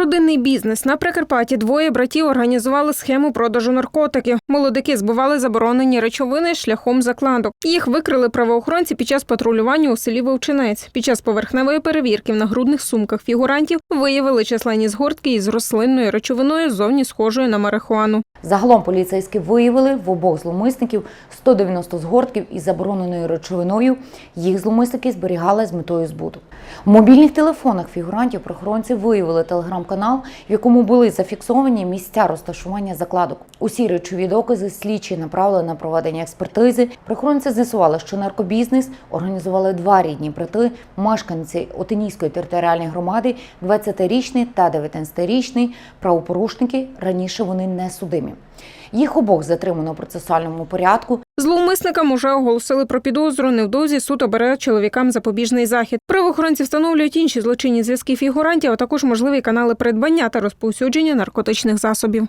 Родинний бізнес на Прикарпатті двоє братів організували схему продажу наркотиків. Молодики збували заборонені речовини шляхом закладок. Їх викрили правоохоронці під час патрулювання у селі Вовчинець. Під час поверхневої перевірки в нагрудних сумках фігурантів виявили численні згортки із рослинною речовиною зовні схожою на марихуану. Загалом поліцейські виявили в обох зловмисників 190 згортків із забороненою речовиною. Їх зловмисники зберігали з метою збуту. В мобільних телефонах фігурантів правоохоронці виявили телеграм-канал, в якому були зафіксовані місця розташування закладок. Усі речові докази слідчі направили на проведення експертизи. Правоохоронці з'ясували, що наркобізнес організували два рідні брати, мешканці Отинійської територіальної громади, 20-річний та 19-річний правопорушники. Раніше вони не судимі. Їх обох затримано в процесуальному порядку. Зловмисникам уже оголосили про підозру. Невдовзі суд обере чоловікам запобіжний захід. Правоохоронці встановлюють інші злочинні зв'язки фігурантів, а також можливі канали придбання та розповсюдження наркотичних засобів.